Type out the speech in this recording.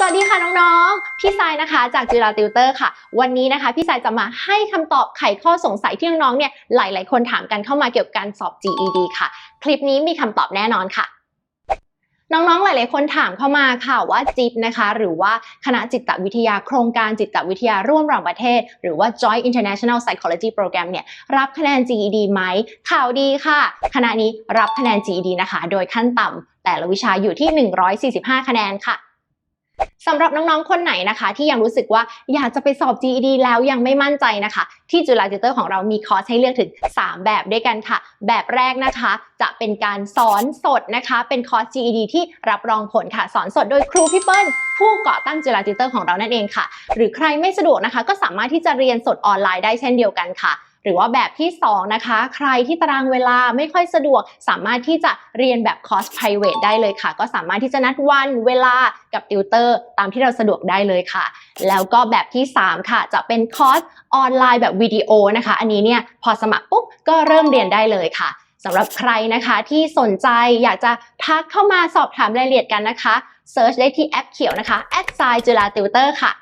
สวัสดีค่ะน้องๆ พี่สายนะคะจากจุฬาติวเตอร์ค่ะ วันนี้นะคะพี่สายจะมาให้คำตอบไขข้อสงสัยที่น้องๆเนี่ยหลายๆ คนถามกันเข้ามาเกี่ยวกับการสอบ GED ค่ะ คลิปนี้มีคำตอบแน่นอนค่ะ น้องๆ หลายๆ คนถามเข้ามาค่ะว่าจิบนะคะ หรือว่าคณะจิตวิทยาโครงการจิตวิทยาร่วมระหว่างประเทศ หรือว่า Joint International Psychology Program เนี่ยรับคะแนน GED ไหมข่าวดีค่ะ คณะนี้รับคะแนน GED นะคะ โดยขั้นต่ำแต่ละวิชาอยู่ที่ 145 คะแนนค่ะ สำหรับน้องๆ คนไหนนะคะ ที่ยังรู้สึกว่าอยากจะไปสอบ GED แล้วยังไม่มั่นใจนะคะ ที่จุฬาจิเตอร์ของเรามีคอร์สให้เลือกถึง 3 แบบด้วยกันค่ะ แบบแรกนะคะ จะเป็นการสอนสดนะคะ เป็นคอร์ส GED ที่รับรองผลค่ะ สอนสดโดยครูพี่เปิ้ลผู้ก่อตั้งจุฬาจิเตอร์ของเรานั่นเองค่ะ หรือใครไม่สะดวกนะคะ ก็สามารถที่จะเรียนสดออนไลน์ได้เช่นเดียวกันค่ะ รือว่าแบบที่ 2 นะคะ ใครที่ตารางเวลาไม่ค่อยสะดวก สามารถที่จะเรียนแบบคอร์ส private ได้เลยค่ะ ก็สามารถที่จะนัดวันเวลากับติวเตอร์ ตามที่เราสะดวกได้เลยค่ะ แล้วก็แบบที่ 3 ค่ะ จะเป็นคอร์สออนไลน์แบบวิดีโอนะคะ อันนี้เนี่ยพอสมัครปุ๊บก็เริ่มเรียนได้เลยค่ะสำหรับใครนะคะที่สนใจอยากจะทักเข้ามาสอบถามรายละเอียดกันนะคะเซิร์ชได้ที่แอปเขียวนะคะแอดไซจุฬาติวเตอร์ค่ะ